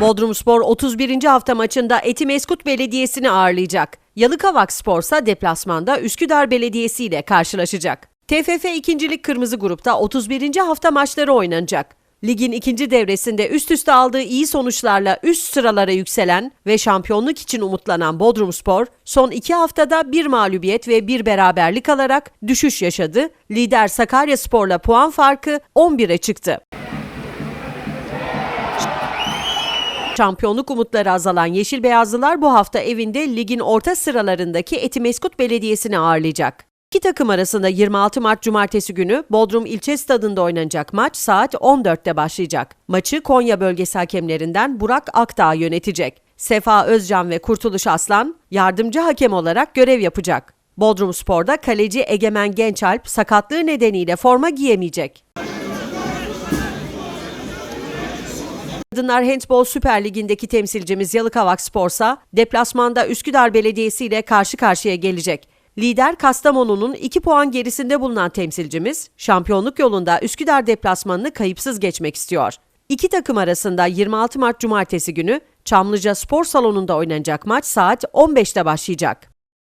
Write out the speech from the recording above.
Bodrumspor 31. hafta maçında Etimeskut Belediyesi'ni ağırlayacak. Yalıkavak Sporsa deplasmanda Üsküdar Belediyesi ile karşılaşacak. TFF 2. Lig Kırmızı Grup'ta 31. hafta maçları oynanacak. Ligin ikinci devresinde üst üste aldığı iyi sonuçlarla üst sıralara yükselen ve şampiyonluk için umutlanan Bodrumspor, son iki haftada bir mağlubiyet ve bir beraberlik alarak düşüş yaşadı. Lider Sakaryaspor'la puan farkı 11'e çıktı. Şampiyonluk umutları azalan Yeşil Beyazlılar bu hafta evinde ligin orta sıralarındaki Etimeskut Belediyesi'ni ağırlayacak. İki takım arasında 26 Mart Cumartesi günü Bodrum İlçe Stadında oynanacak maç saat 14'te başlayacak. Maçı Konya bölgesi hakemlerinden Burak Akdağ yönetecek. Sefa Özcan ve Kurtuluş Aslan yardımcı hakem olarak görev yapacak. Bodrum Spor'da kaleci Egemen Gençalp sakatlığı nedeniyle forma giyemeyecek. Kadınlar Handball Süper Ligi'ndeki temsilcimiz Yalıkavak Spor'sa deplasmanda Üsküdar Belediyesi ile karşı karşıya gelecek. Lider Kastamonu'nun 2 puan gerisinde bulunan temsilcimiz şampiyonluk yolunda Üsküdar deplasmanını kayıpsız geçmek istiyor. İki takım arasında 26 Mart Cumartesi günü Çamlıca Spor Salonu'nda oynanacak maç saat 15'te başlayacak.